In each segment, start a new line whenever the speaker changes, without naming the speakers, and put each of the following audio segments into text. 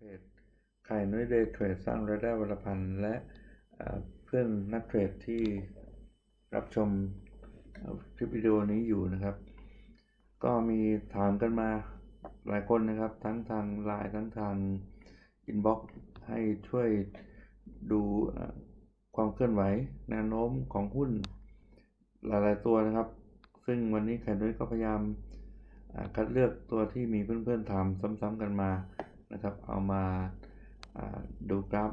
เพจไข่นุ้ยเดย์เทรดสร้างรายได้วันละพันและเพื่อนนักเทรดที่รับชมคลิปวิดีโอนี้อยู่นะครับ ก็มีถามกันมาหลายคนนะครับ ทั้งทางไลน์ทั้งทางอินบ็อกซ์ให้ช่วยดูความเคลื่อนไหวแนวโน้มของหุ้นหลาย ๆ ตัวนะครับ ซึ่งวันนี้ไข่นุ้ยก็พยายามคัดเลือกตัวที่มีเพื่อน ๆถามซ้ำๆกันมา นะครับ เอามาาดูกราฟ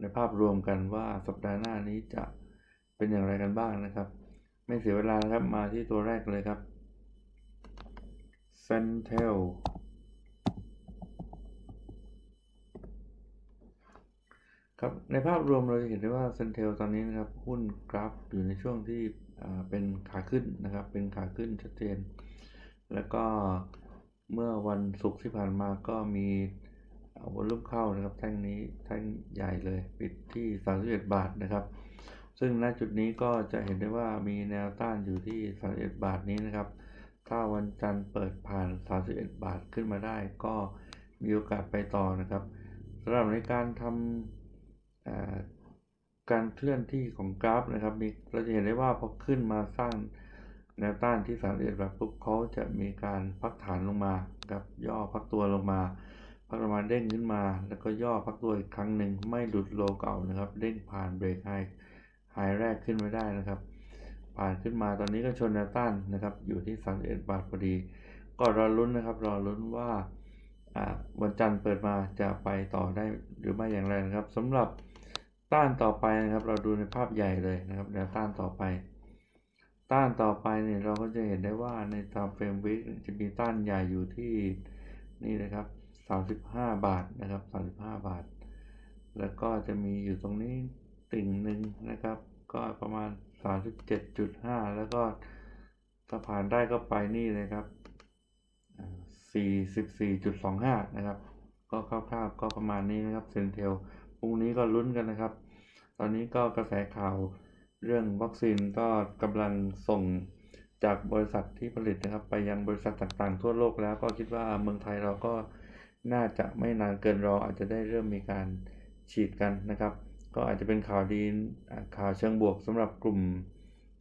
ในภาพรวมกันว่าสัปดาห์หน้านี้จะเป็นอย่างไรกันบ้างนะครับ ไม่เสียเวลาครับมาที่ตัวแรกเลยครับ c e n t e l ครับในภาพรวมเราจะเห็นได้ว่า c e n t e l ตอนนี้นะครับหุ้นกราฟอยู่ในช่วงที่เป็นขาขึ้นนะครับ เป็นขาขึ้นชัดเจน แล้วก็ เมื่อวันศุกร์ที่ผ่านมาก็มีวอลุ่มเข้านะครับ แท่งนี้แท่งใหญ่เลย ปิดที่ 31 บาทนะครับ ซึ่งณจุดนี้ก็จะเห็นได้ว่ามีแนวต้านอยู่ที่ 31 บาทนี้นะครับ ถ้าวันจันทร์เปิดผ่าน 31 บาทขึ้นมาได้ ก็มีโอกาสไปต่อนะครับสำหรับในการทำการเคลื่อนที่ของกราฟนะครับมีเราจะเห็นได้ว่าพอขึ้นมาสร้าง แนวต้านที่31บาทปุ๊บเขาจะมีการพักฐานลงมาครับย่อพักตัวลงมา พักลงมาเด้งขึ้นมา แล้วก็ย่อพักตัวอีกครั้งหนึ่งไม่หลุดโลเก่านะครับ เด้งผ่านเบรกไฮไฮแรกขึ้นไม่ได้นะครับ ผ่านขึ้นมาตอนนี้ก็ชนแนวต้านนะครับ อยู่ที่ 31 บาทพอดี ก็รอลุ้นนะครับ รอลุ้นว่าอ่าวันจันทร์เปิดมาจะไปต่อได้หรือไม่อย่างไรนะครับสำหรับต้านต่อไปนะครับ เราดูในภาพใหญ่เลยนะครับแนวต้านต่อไป ต้านต่อไปเนี่ยเราก็จะเห็นได้ว่าในตามเฟรมวิกจะมีต้านใหญ่อยู่ที่นี่นะครับ 35 บาทนะครับ 35 บาท แล้วก็จะมีอยู่ตรงนี้ติ่งหนึ่งนะครับ ก็ประมาณ 37.5 แล้วก็ถ้าผ่านได้ก็ไปนี่เลยครับอ่า44.25 นะครับ ก็คร่าวๆก็ประมาณนี้นะครับเซนเทลพรุ่งนี้ก็ลุ้นกันนะครับ ตอนนี้ก็กระแสข่าว เรื่องวัคซีนก็กำลังส่งจากบริษัทที่ผลิตนะครับ ไปยังบริษัทต่างๆ ทั่วโลกแล้วก็คิดว่าเมืองไทยเราก็น่าจะไม่นานเกินรออาจจะได้เริ่มมีการฉีดกันนะครับ ก็อาจจะเป็นข่าวดีข่าวเชิงบวกสำหรับกลุ่ม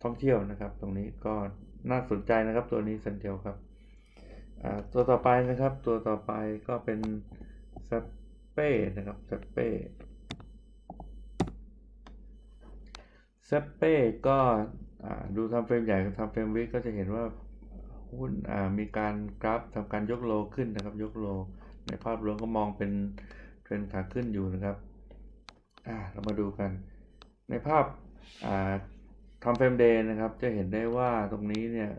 ท่องเที่ยวนะครับ ตรงนี้ก็น่าสนใจนะครับตัวนี้เซนเทลครับตัวต่อไปนะครับ ตัวต่อไปก็เป็นสเป้นะครับสเป้ เซปเป้ก็ดูทำเฟรมใหญ่ทำเฟรมวิกก็จะเห็นว่าหุ้นมีการกราฟทำการยกโลขึ้นนะครับ ยกโล ในภาพรวมก็มองเป็นเทรนขาขึ้นอยู่นะครับเรามาดูกัน ในภาพทำเฟรมเดย์นะครับ จะเห็นได้ว่าตรงนี้เนี่ย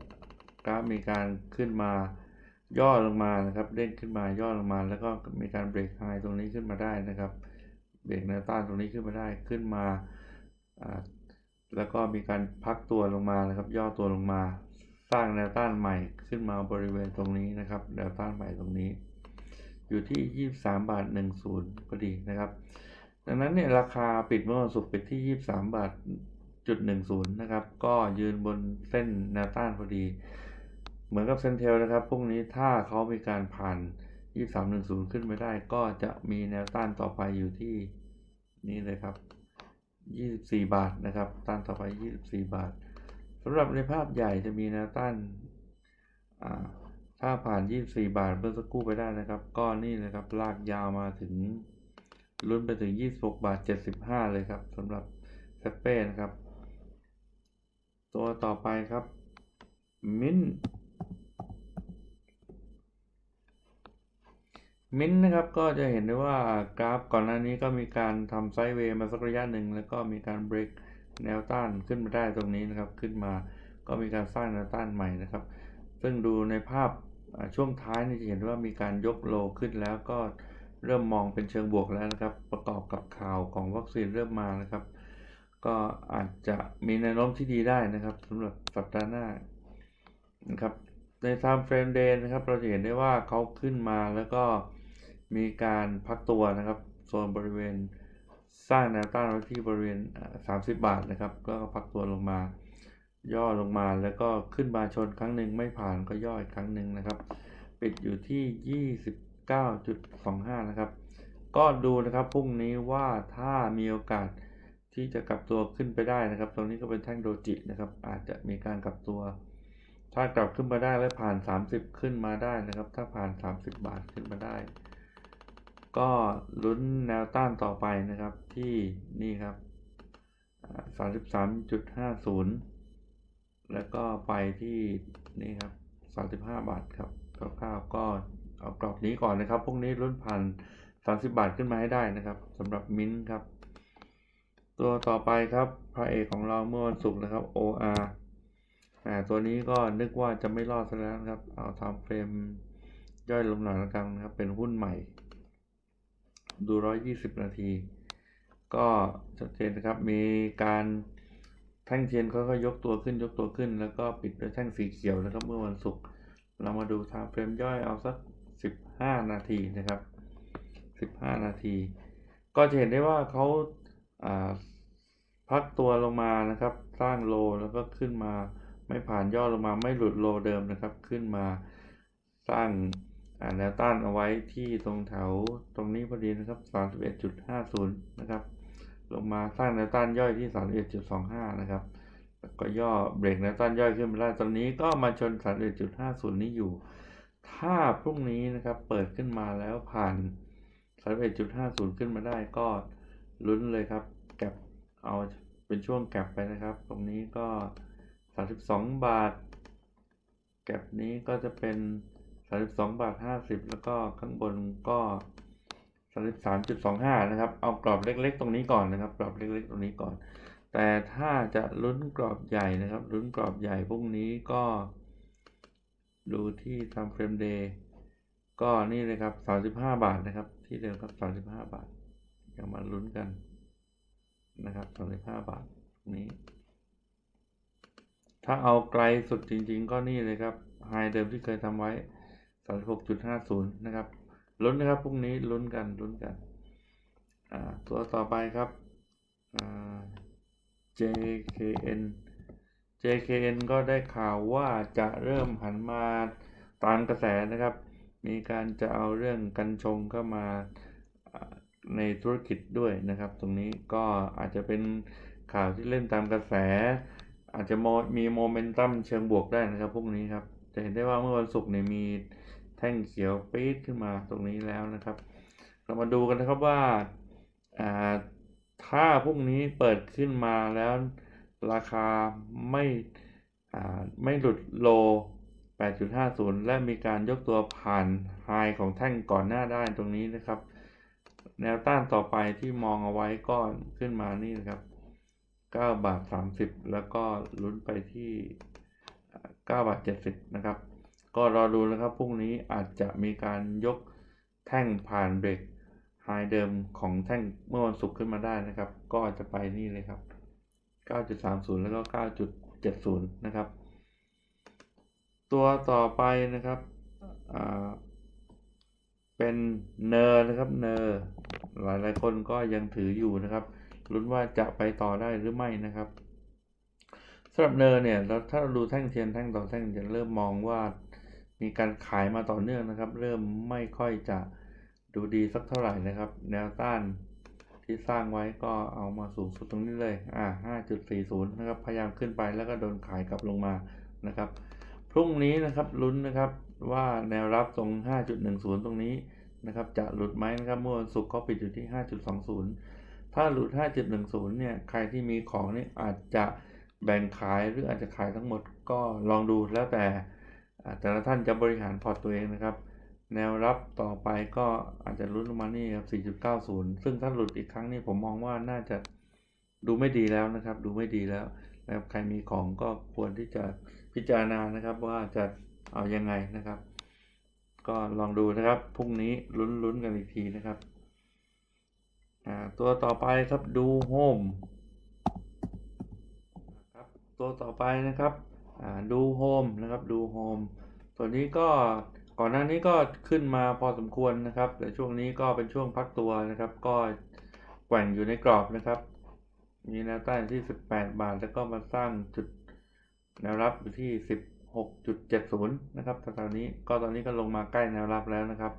กราฟมีการขึ้นมาย่อลงมานะครับเด้งขึ้นมาย่อลงมา แล้วก็มีการเบรกไฮตรงนี้ขึ้นมาได้นะครับ เบรกแนวต้านตรงนี้ขึ้นมาได้ขึ้นมา แล้วก็มีการพักตัวลงมานะครับ ย่อตัวลงมาสร้างแนวต้านใหม่ขึ้นมาบริเวณตรงนี้นะครับ แนวต้านใหม่ตรงนี้ อยู่ที่ 23 บาท 10พอดีนะครับ ดังนั้นเนี่ยราคาปิดเมื่อวันศุกร์ปิดที่ 23 บาทจุด10นะครับ ก็ยืนบนเส้นแนวต้านพอดี เหมือนกับเซนเทลนะครับพวกนี้ถ้าเขามีการผ่าน 2310 ขึ้นไปได้ ก็จะมีแนวต้านต่อไปอยู่ที่นี่เลยครับ 24 บาทนะครับต้านต่อไป 24 บาทสำหรับในภาพใหญ่จะมีแนวต้านถ้าผ่าน 24 บาทเมื่อสักครู่ไปได้นะครับ ก็นี่นะครับลากยาวมาถึงลุ้นไปถึง 26 บาท 75 เลยครับสำหรับเซเป้นะครับ ตัวต่อไปครับ มิน มินท์นะครับก็จะเห็นได้ว่ากราฟก่อนหน้านี้ก็มีการทำไซด์เวย์มาสักระยะหนึ่งแล้วก็มีการเบรกแนวต้านขึ้นมาได้ตรงนี้นะครับ ขึ้นมาก็มีการสร้างแนวต้านใหม่นะครับ ซึ่งดูในภาพช่วงท้ายนี่จะเห็นว่ามีการยกโลขึ้นแล้วก็เริ่มมองเป็นเชิงบวกแล้วนะครับ ประกอบกับข่าวของวัคซีนเริ่มมานะครับ ก็อาจจะมีแนวโน้มที่ดีได้นะครับสำหรับสัปดาห์หน้านะครับใน time frame day นะครับ เราจะเห็นได้ว่าเขาขึ้นมาแล้วก็ มีการพักตัวนะครับโซนบริเวณสร้างแนวต้านไว้ที่บริเวณ 30 บาทนะครับ ก็พักตัวลงมา ย่อลงมาแล้วก็ขึ้นมาชนครั้งหนึ่งไม่ผ่านก็ย่ออีกครั้งหนึ่งนะครับ ปิดอยู่ที่ 29.25 นะครับ ก็ดูนะครับพรุ่งนี้ว่าถ้ามีโอกาสที่จะกลับตัวขึ้นไปได้นะครับ ตรงนี้ก็เป็นแท่งโดจินะครับ อาจจะมีการกลับตัว ถ้ากลับขึ้นมาได้และผ่าน 30 ขึ้นมาได้นะครับ ถ้าผ่าน 30 บาทขึ้นมาได้ ก็ลุ้นแนวต้านต่อไปนะครับที่นี่ครับสามสิบสามจุดห้าศูนย์แล้วก็ไปที่นี่ครับสามสิบห้าบาทครับคร่าวๆก็เอากรอบนี้ก่อนนะครับ พวกนี้ลุ้นผ่านสามสิบาทขึ้นมาให้ได้นะครับสำหรับมิ้นท์ครับ ตัวต่อไปครับพระเอกของเราเมื่อวันศุกร์นะครับ OR อ่าตัวนี้ก็นึกว่าจะไม่รอดซะแล้วนะครับ เอาทำเฟรมย่อยลงหน่อยละกันนะครับ เป็นหุ้นใหม่ ดู 120 นาที ก็ชัดเจนนะครับมีการแท่งเทียนเขาก็ยกตัวขึ้นยกตัวขึ้น แล้วก็ปิดด้วยแท่งสีเขียวนะครับ เมื่อวันศุกร์เรามาดูทางเฟรมย่อยเอาสัก 15 นาทีนะครับ 15 นาที ก็จะเห็นได้ว่าเขาาพักตัวลงมานะครับ สร้างโลแล้วก็ขึ้นมาไม่ผ่านย่อลงมาไม่หลุดโลเดิมนะครับ ขึ้นมาสร้าง อ่าแนวต้านเอาไว้ที่ตรงแถวตรงนี้พอดีนะครับ 31.50 นะครับ ลงมาสร้างแนวต้านย่อยที่ 31.25 นะครับแล้วก็ย่อเบรกแนวต้านย่อยขึ้นมาได้ตอนนี้ก็มาชน 31.50 นี้อยู่ ถ้าพรุ่งนี้นะครับเปิดขึ้นมาแล้วผ่าน 31.50 ขึ้นมาได้ก็ลุ้นเลยครับแก็บเอาเป็นช่วงแก็บไปนะครับ ตรงนี้ก็ 32 บาท แก็บนี้ก็จะเป็น 32บาท50แล้วก็ข้างบนก็33.25นะครับ เอากรอบเล็กๆ ตรงนี้ก่อนนะครับ กรอบเล็กๆ ตรงนี้ก่อน แต่ถ้าจะลุ้นกรอบใหญ่นะครับ ลุ้นกรอบใหญ่พรุ่งนี้ก็ ดูที่ทำเฟรมเดย์ก็นี่เลยครับ35บาทนะครับ ที่เดิมครับ35บาทอย่ามาลุ้นกันนะครับ35บาทตรงนี้ถ้าเอาไกลสุดจริงๆ ก็นี่เลยครับไฮเดิมที่เคยทำไว้ 36.50นะครับลุ้นนะครับพรุ่งนี้ลุ้นกันลุ้นกัน อ่า ตัวต่อไปครับอ่า JKN JKN ก็ได้ข่าวว่าจะเริ่มหันมาตามกระแสนะครับ มีการจะเอาเรื่องกัญชงเข้ามาในธุรกิจด้วยนะครับ ตรงนี้ก็อาจจะเป็นข่าวที่เล่นตามกระแส อาจจะมีโมเมนตัมเชิงบวกได้นะครับพวกนี้ครับ จะเห็นได้ว่าเมื่อวันศุกร์เนี่ยมี แท่งเขียวปี๊ดขึ้นมาตรงนี้แล้วนะครับ เรามาดูกันนะครับว่าถ้าพรุ่งนี้เปิดขึ้นมาแล้วราคาไม่ไม่หลุดโล 8.50 และมีการยกตัวผ่านไฮของแท่งก่อนหน้าได้ตรงนี้นะครับ แนวต้านต่อไปที่มองเอาไว้ก็ขึ้นมานี่นะครับ 9 บาท 30 แล้วก็ลุ้นไปที่ 9 บาท 70 นะครับ ก็รอดูนะครับพรุ่งนี้อาจจะมีการยกแท่งผ่านเบรกไฮเดิมของแท่งเมื่อวันศุกร์ขึ้นมาได้นะครับ ก็จะไปนี่เลยครับ 9.30 แล้วก็ 9.70 นะครับ ตัวต่อไปนะครับเป็นเนอร์นะครับเนอร์หลายหลายคนก็ยังถืออยู่นะครับลุ้นว่าจะไปต่อได้หรือไม่นะครับสำหรับเนอร์เนี่ยถ้าเราดูแท่งเทียนแท่งต่อแท่งจะเริ่มมองว่า มีการขายมาต่อเนื่องนะครับ เริ่มไม่ค่อยจะดูดีสักเท่าไหร่นะครับ แนวต้านที่สร้างไว้ก็เอามาสูงสุดตรงนี้เลยอ่า5.40 นะครับ พยายามขึ้นไปแล้วก็โดนขายกลับลงมานะครับ พรุ่งนี้นะครับลุ้นนะครับว่าแนวรับตรง 5.10 ตรงนี้นะครับจะหลุดไหมนะครับเมื่อวันศุกร์เขาปิดอยู่ที่ 5.20 ถ้าหลุด 5.10 เนี่ยใครที่มีของนี่อาจจะแบ่งขายหรืออาจจะขายทั้งหมดก็ลองดูแล้วแต่ แต่ละท่านจะบริหารพอร์ตตัวเองนะครับ แนวรับต่อไปก็อาจจะลุ้นลงมานี่ครับ 4.90 ซึ่งถ้าหลุดอีกครั้งนี่ผมมองว่าน่าจะดูไม่ดีแล้วนะครับ ดูไม่ดีแล้วนะครับใครมีของก็ควรที่จะพิจารณานะครับว่าจะเอายังไงนะครับ ก็ลองดูนะครับพรุ่งนี้ลุ้นลุ้นกันอีกทีนะครับตัวต่อไปครับดูโฮมครับตัวต่อไปนะครับ ดูโฮมนะครับดูโฮมตัวนี้ก็ก่อนหน้านี้ก็ขึ้นมาพอสมควรนะครับ แต่ช่วงนี้ก็เป็นช่วงพักตัวนะครับ ก็แกว่งอยู่ในกรอบนะครับ มีแนวต้านที่ 18 บาท แล้วก็มาสร้างจุดแนวรับอยู่ที่ 16.70 นะครับแถวๆนี้ก็ตอนนี้ก็ลงมาใกล้แนวรับแล้วนะครับ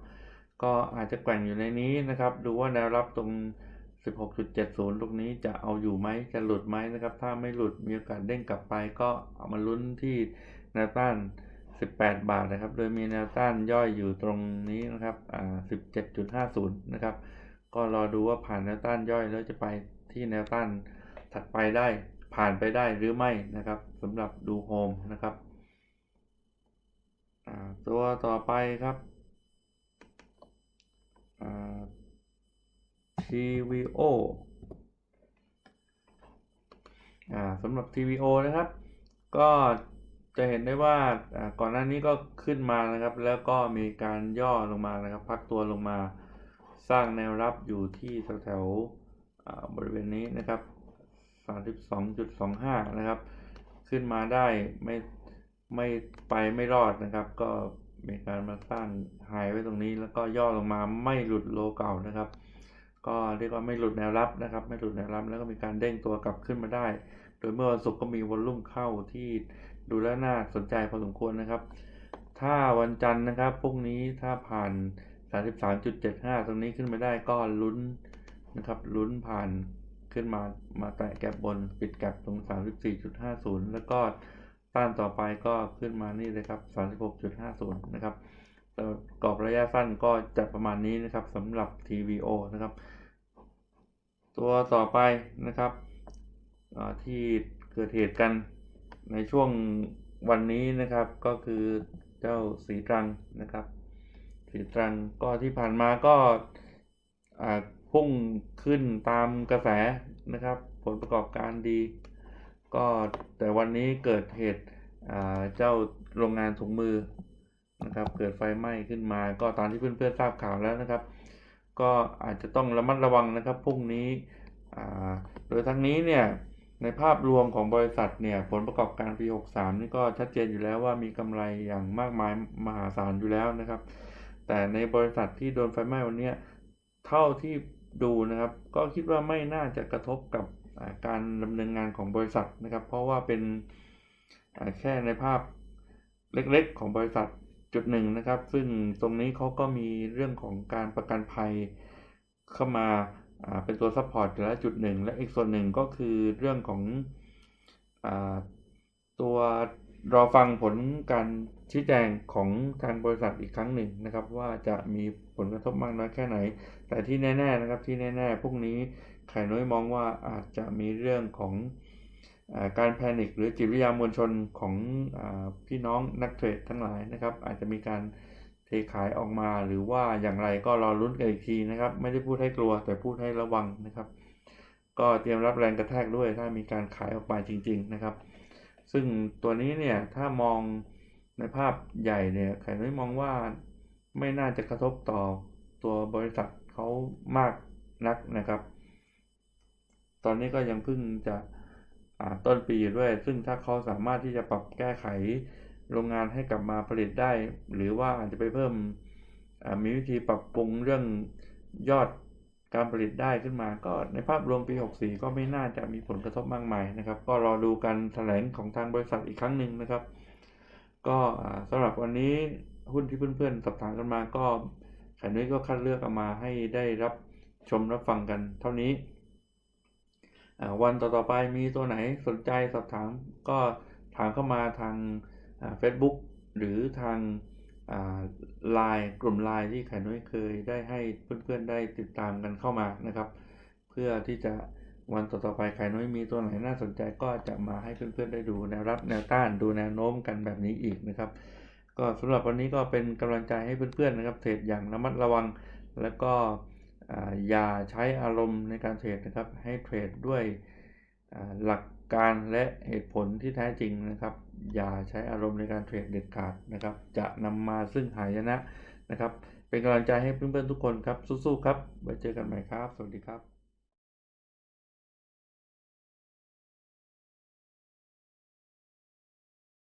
ก็อาจจะแกว่งอยู่ในนี้นะครับ ดูว่าแนวรับตรง 16.70ตรงนี้จะเอาอยู่ไหมจะหลุดไหมนะครับ ถ้าไม่หลุดมีโอกาสเด้งกลับไปก็เอามาลุ้นที่แนวต้าน 18 บาทนะครับ โดยมีแนวต้านย่อยอยู่ตรงนี้นะครับอ่า17.50 นะครับ ก็รอดูว่าผ่านแนวต้านย่อยแล้วจะไปที่แนวต้านถัดไปได้ผ่านไปได้หรือไม่นะครับสำหรับดูโฮมนะครับอ่าตัวต่อไปครับอ่า TVO อ่าสำหรับ TVO นะครับ ก็จะเห็นได้ว่าก่อนหน้านี้ก็ขึ้นมานะครับ แล้วก็มีการย่อลงมานะครับ พักตัวลงมา สร้างแนวรับอยู่ที่แถวๆบริเวณนี้นะครับ 32.25 นะครับ ขึ้นมาได้ไม่ไม่ไปไม่รอดนะครับ ก็มีการมาสร้างไฮไว้ตรงนี้แล้วก็ย่อลงมาไม่หลุดโลเก่านะครับ ก็เรียกว่าไม่หลุดแนวรับนะครับ ไม่หลุดแนวรับแล้วก็มีการเด้งตัวกลับขึ้นมาได้ โดยเมื่อวันศุกร์ก็มีวอลลุ่มเข้าที่ดูแล้วน่าสนใจพอสมควรนะครับ ถ้าวันจันทร์นะครับพรุ่งนี้ถ้าผ่าน 33.75 ตรงนี้ขึ้นมาได้ก็ลุ้นนะครับลุ้นผ่านขึ้นมามาแตะแก็บบนปิดแก็บตรง 34.50 แล้วก็ต้านต่อไปก็ขึ้นมานี่เลยครับ 36.50 นะครับ กรอบระยะสั้นก็จะประมาณนี้นะครับสำหรับ TVO นะครับ ตัวต่อไปนะครับที่เกิดเหตุกันในช่วงวันนี้นะครับก็คือเจ้าสีตรังนะครับ สีตรังก็ที่ผ่านมาก็พุ่งขึ้นตามกระแสนะครับ ผลประกอบการดี ก็แต่วันนี้เกิดเหตุเจ้าโรงงานถุงมือ นะครับ เกิดไฟไหม้ขึ้นมา ก็ตามที่เพื่อนๆทราบข่าวแล้วนะครับ ก็อาจจะต้องระมัดระวังนะครับพรุ่งนี้โดยทั้งนี้เนี่ยในภาพรวมของบริษัทเนี่ยผลประกอบการปี 63 นี่ก็ชัดเจนอยู่แล้วว่ามีกำไรอย่างมากมายมหาศาลอยู่แล้วนะครับ แต่ในบริษัทที่โดนไฟไหม้วันนี้เท่าที่ดูนะครับ ก็คิดว่าไม่น่าจะกระทบกับการดำเนินงานของบริษัทนะครับ เพราะว่าเป็นแค่ในภาพเล็กๆของบริษัท จุดหนึ่งนะครับ ซึ่งตรงนี้เขาก็มีเรื่องของการประกันภัยเข้ามาเป็นตัวซัพพอร์ตอยู่แล้วจุดหนึ่งและอีกส่วนหนึ่งก็คือเรื่องของอตัวรอฟังผลการชี้แจงของทางบริษัทอีกครั้งหนึ่งนะครับ ว่าจะมีผลกระทบมากน้อยแค่ไหน แต่ที่แน่ ๆนะครับที่แน่ ๆพรุ่งนี้ไข่น้อยมองว่าอาจจะมีเรื่องของ การแพนิคหรือจิตวิทยามวลชนของอพี่น้องนักเทรดทั้งหลายนะครับ อาจจะมีการเทขายออกมาหรือว่าอย่างไรก็รอลุ้นกันอีกทีนะครับ ไม่ได้พูดให้กลัวแต่พูดให้ระวังนะครับ ก็เตรียมรับแรงกระแทกด้วยถ้ามีการขายออกไปจริง ๆนะครับ ซึ่งตัวนี้เนี่ยถ้ามองในภาพใหญ่เนี่ยไข่น้ยมองว่าไม่น่าจะกระทบต่อตัวบริษัทเขามากนักนะครับ ตอนนี้ก็ยังเพิ่งจะ ต้นปีด้วย ซึ่งถ้าเขาสามารถที่จะปรับแก้ไขโรงงานให้กลับมาผลิตได้ หรือว่าอาจจะไปเพิ่มมีวิธีปรับปรุงเรื่องยอดการผลิตได้ขึ้นมาก็ในภาพรวมปี 64 ก็ไม่น่าจะมีผลกระทบมากมายนะครับ ก็รอดูการแถลงของทางบริษัทอีกครั้งหนึ่งนะครับ ก็อ่าสำหรับวันนี้หุ้นที่เพื่อนๆสอบถามกันมาก็ข่นุ้ยก็คัดเลือกเอามาให้ได้รับชมรับฟังกันเท่านี้ วันต่อๆไปมีตัวไหนสนใจสอบถามก็ถามเข้ามาทางเฟซบุ๊กหรือทางไลน์กลุ่มไลน์ที่ไข่นุ้ยเคยได้ให้เพื่อนๆได้ติดตามกันเข้ามานะครับ เพื่อที่จะวันต่อๆไปไข่นุ้ยมีตัวไหนน่าสนใจก็จะมาให้เพื่อนๆได้ดูแนวรับแนวต้านดูแนวโน้มกันแบบนี้อีกนะครับ ก็สำหรับวันนี้ก็เป็นกำลังใจให้เพื่อนๆนะครับเทรดอย่างระมัดระวังแล้วก็ อย่าใช้อารมณ์ในการเทรดนะครับ ให้เทรดด้วยหลักการและเหตุผลที่แท้จริงนะครับ อย่าใช้อารมณ์ในการเทรดเด็ดขาดนะครับ จะนำมาซึ่งหายนะนะครับ เป็นกำลังใจให้เพื่อนๆทุกคนครับ สู้ๆครับ ไว้เจอกันใหม่ครับ สวัสดีครับ